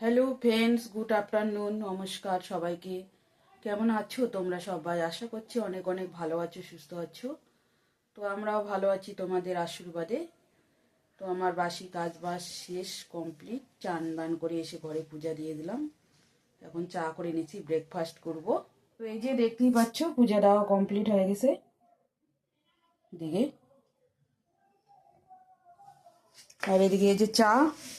Hello friends good afternoon নমস্কার সবাইকে। কেমন আছো তোমরা সবাই? আশা করছি অনেক অনেক ভালো আছো, সুস্থ আছো। তো আমরাও ভালো আছি তোমাদের আশীর্বাদে। তো আমার বাসি কাজ বাস শেষ কমপ্লিট চান বান করে এসে ঘরে পূজা দিয়ে দিলাম। এখন চা করে নিচ্ছি ব্রেকফাস্ট করব। তো এই যে দেখতেই পাচ্ছ, পূজা দেওয়া কমপ্লিট হয়ে গেছে। দিকে আর এদিকে এই যে চা,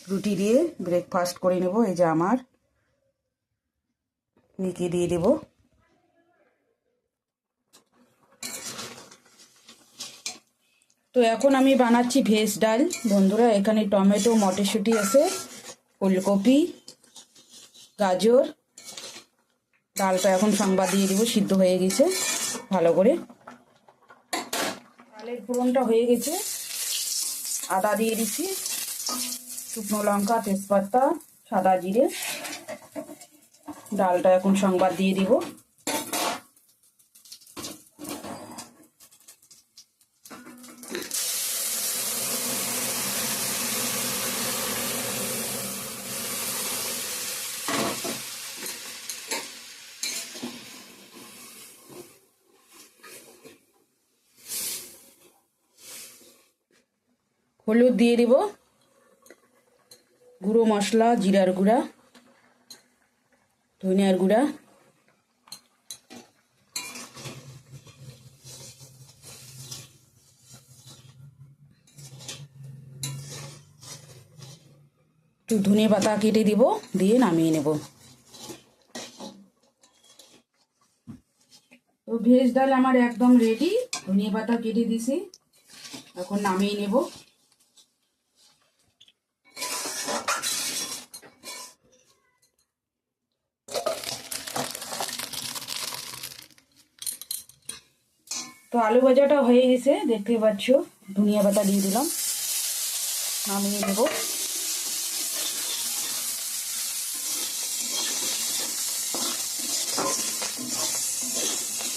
রুটি দিয়ে ব্রেকফাস্ট করে নেব, এই যে আমার। মিকে দিয়ে দেব। তো এখন আমি বানাচ্ছি ভেজ ডাল। বন্ধুরা, এখানে টমেটো, মটরশুঁটি আছে, ফুলকপি, গাজর। ডালটা এখন সংবাদ দিয়ে দেবো, সিদ্ধ হয়ে গেছে, ভালো করে। ডালের ফোড়নটা হয়ে গেছে। আদা দিয়ে দিচ্ছি। শুকনো লঙ্কা তেজপাতা সাদা জিরে। ডালটা এখন সংবাদ দিয়ে দিব। হলুদ দিয়ে দিব। গুঁড়ো মশলা, জিরার গুঁড়া, ধনিয়ার গুঁড়া। একটু ধনে পাতা কেটে দিব, দিয়ে নামিয়ে নেব। তো ভেজ ডাল আমার একদম রেডি ধনে পাতা কেটে দিছি, এখন নামিয়ে নেব। তো আলু ভাজাটা হয়ে গেছে দেখতে পাচ্ছ, ধনিয়া পাতা দিয়ে দিলাম। নামিয়ে নেব।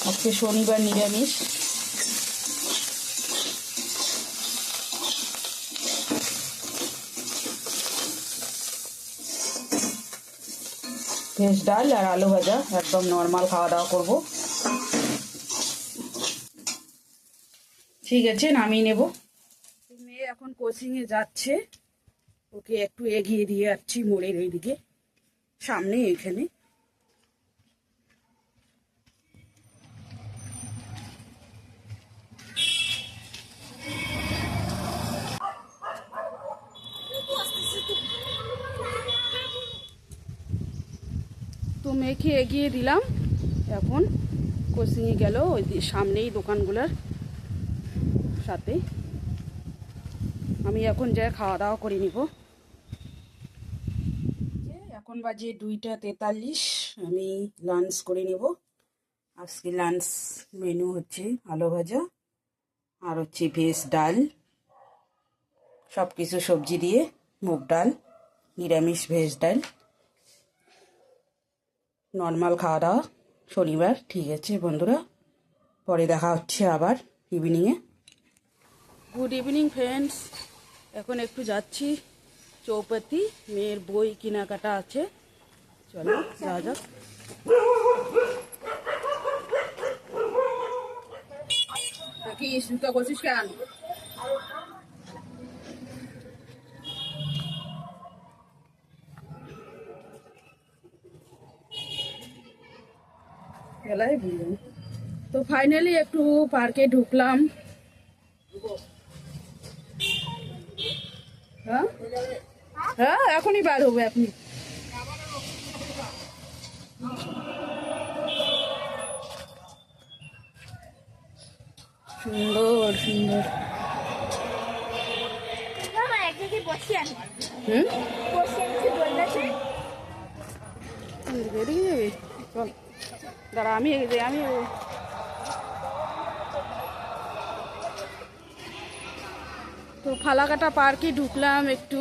আজকে শনিবার নিরামিষ। ভেজ ডাল আর আলু ভাজা, একদম নর্মাল খাওয়া দাওয়া করব। ঠিক আছে, নামিয়ে নেব। মেয়ে এখন কোচিংয়ে যাচ্ছে। ওকে একটু এগিয়ে দিয়ে যাচ্ছি মোড়ের এইদিকে, সামনে এখানে। তো মেয়েকে এগিয়ে দিলাম। এখন কোচিংয়ে গেল, ওই সামনেই দোকানগুলোর সাথে। আমি এখন যাই, খাওয়া দাওয়া করে নিব। এখন বাজে দুইটা তেতাল্লিশ, আমি লাঞ্চ করে নেব। আজকে লাঞ্চ মেনু হচ্ছে আলু ভাজা আর হচ্ছে ভেজ ডাল। সব কিছু সবজি দিয়ে মুগ ডাল, নিরামিষ ভেজ ডাল। নর্মাল খাওয়া দাওয়া, শনিবার, ঠিক আছে বন্ধুরা। পরে দেখা হচ্ছে আবার ইভিনিংয়ে গুড ইভিনিং ফ্রেন্ডস এখন একটু যাচ্ছি। চৌপাতি, মেয়ের বই কেনাকাটা আছে। চলো, যাওয়া যাক। কি কেন? তো ফাইনালি একটু পার্কে ঢুকলাম হ্যাঁ হ্যাঁ এখনই বার হবে আপনি। সুন্দর সুন্দর। হুম? আমি বেরিয়ে যাবে? চল দাঁড়া আমি আমি তো ফালাকাটা পার্কে ঢুকলাম একটু।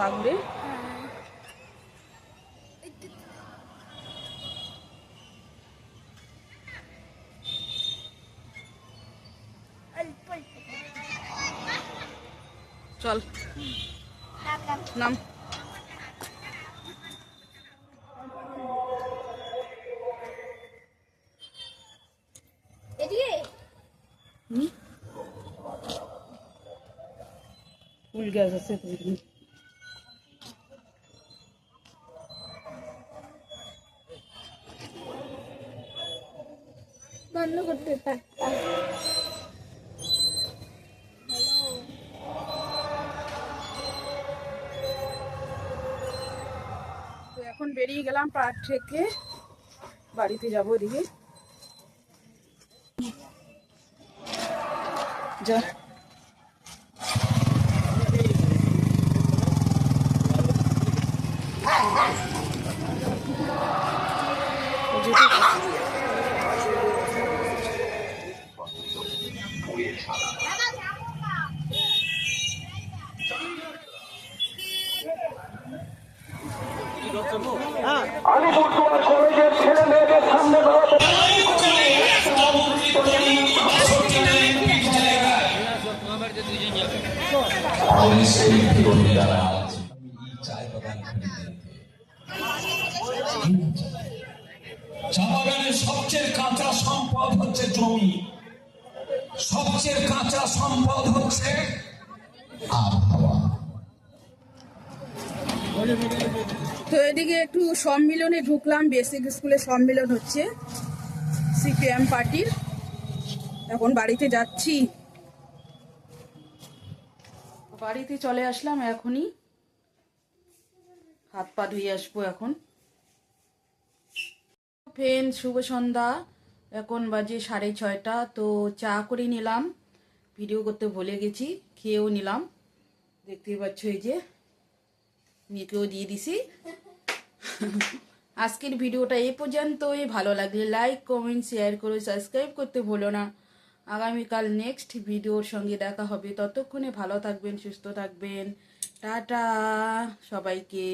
মাথা ঘুরে চল। নাম? ফুল গ্যাস আছে তুমি বন্ধ করতে পারতাম তো এখন বেরিয়ে গেলাম পার্ক থেকে। বাড়িতে যাব ওদিকে যা। আলিপুরদুয়ার সবচেয়ে কাঁচা সবচেয়ে কাঁচা হচ্ছে তো এদিকে একটু সম্মিলনে ঢুকলাম বেসিক স্কুলে সম্মিলন হচ্ছে সিপিএম পার্টির এখন বাড়িতে যাচ্ছি। বাড়িতে চলে আসলাম এখনই। হাত পা ধুয়ে আসব এখন। ফেন শুভ সন্ধ্যা। এখন বাজে সাড়ে ছয়টা, তো চা করে নিলাম। ভিডিও করতে ভুলে গেছি, খেয়েও নিলাম। দেখতেই পাচ্ছ এই যে মেয়েকেও দিয়ে দিছি। আজকের ভিডিওটা এ পর্যন্তই। ভালো লাগলে লাইক কমেন্ট শেয়ার করে সাবস্ক্রাইব করতে ভুলো না। আগামীকাল নেক্সট ভিডিওর সঙ্গে দেখা হবে। ততক্ষণে ভালো থাকবেন সুস্থ থাকবেন। টাটা সবাইকে।